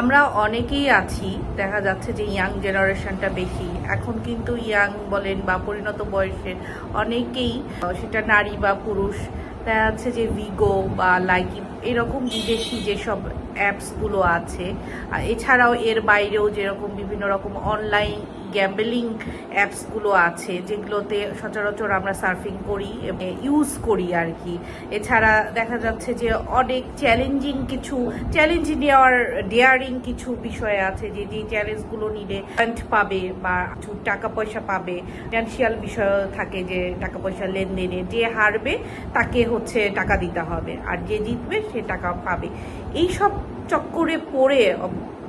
আমরা অনেকেই আছি, দেখা যাচ্ছে যে ইয়াং জেনারেশনটা বেশি। এখন কিন্তু ইয়াং বলেন বা পরিণত বয়সের অনেকেই, সেটা নারী বা পুরুষ, দেখা যাচ্ছে যে ভিগো বা লাইকি এরকম বিদেশি যেসব অ্যাপসগুলো আছে এছাড়াও এর বাইরেও যেরকম বিভিন্ন রকম অনলাইন গ্যাম্বলিং অ্যাপসগুলো আছে, যেগুলোতে সচরাচর আমরা সার্ফিং করি ইউজ করি আর কি। এছাড়া দেখা যাচ্ছে যে অনেক চ্যালেঞ্জিং কিছু চ্যালেঞ্জ নেওয়ার ডেয়ারিং কিছু বিষয় আছে যে যে চ্যালেঞ্জগুলো নিলে পয়েন্ট পাবে বা কিছু টাকা পয়সা পাবে। ফিনান্সিয়াল বিষয় থাকে যে, টাকা পয়সা লেনদেনে যে হারবে, তাকে হচ্ছে টাকা দিতে হবে। আর যে জিতবে সে টাকা পাবে। এই সব চক্করে পড়ে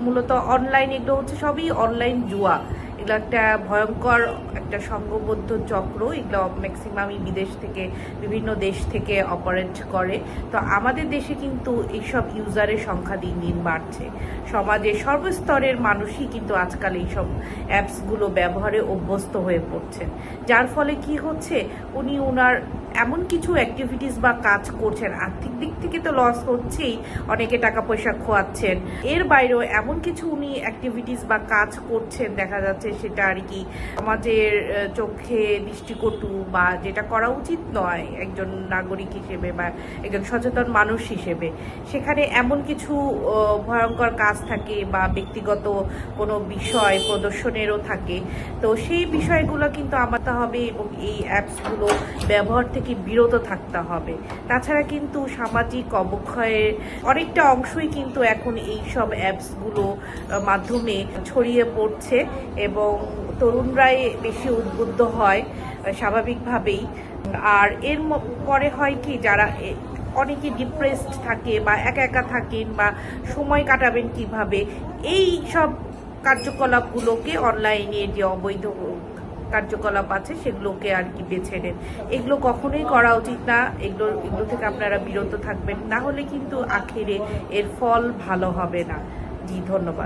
মূলত অনলাইন এগুলো হচ্ছে সবই অনলাইন জুয়া। এগুলো একটা ভয়ঙ্কর একটা সংঘবদ্ধ চক্র। এগুলো ম্যাক্সিমামই বিদেশ থেকে, বিভিন্ন দেশ থেকে অপারেট করে। তো আমাদের দেশে কিন্তু এইসব ইউজারের সংখ্যা দিন দিন বাড়ছে। সমাজে সর্বস্তরের মানুষই কিন্তু আজকাল এইসব অ্যাপসগুলো ব্যবহারে অভ্যস্ত হয়ে পড়ছেন। যার ফলে কি হচ্ছে? উনি ওনার এমন কিছু অ্যাক্টিভিটিস বা কাজ করছেন। আর্থিক দিক থেকে তো লস হচ্ছেই, অনেকে টাকা পয়সা খোয়াচ্ছেন। এর বাইরেও এমন কিছু উনি অ্যাক্টিভিটিস বা কাজ করছেন, দেখা যাচ্ছে সেটা আর কি সমাজের চোখে দৃষ্টিকটু বা যেটা করা উচিত নয় একজন নাগরিক হিসেবে বা একজন সচেতন মানুষ হিসেবে। সেখানে এমন কিছু ভয়ঙ্কর কাজ থাকে বা ব্যক্তিগত কোনো বিষয় প্রদর্শনেরও থাকে। তো সেই বিষয়গুলো কিন্তু আমাতে হবে এবং এই অ্যাপসগুলো ব্যবহার থেকে বিরত থাকতে হবে। তাছাড়া কিন্তু সামাজিক অবক্ষয়ের অনেকটা অংশই কিন্তু এখন এই সব অ্যাপসগুলো মাধ্যমে ছড়িয়ে পড়ছে এবং তরুণরাই বেশি উদ্বুদ্ধ হয় স্বাভাবিকভাবেই। আর এর পরে হয় কি, যারা অনেকে ডিপ্রেসড থাকে বা একা একা থাকেন বা সময় কাটাবেন কীভাবে, এই সব কার্যকলাপগুলোকে অনলাইনে যে অবৈধ কার্যকলাপ আছে, সেগুলোকে আর কি বেছে নেন। এগুলো কখনোই করা উচিত না। এগুলো এগুলো থেকে আপনারা বিরত থাকবেন। না হলে কিন্তু আখেরে এর ফল ভালো হবে না। জি, ধন্যবাদ।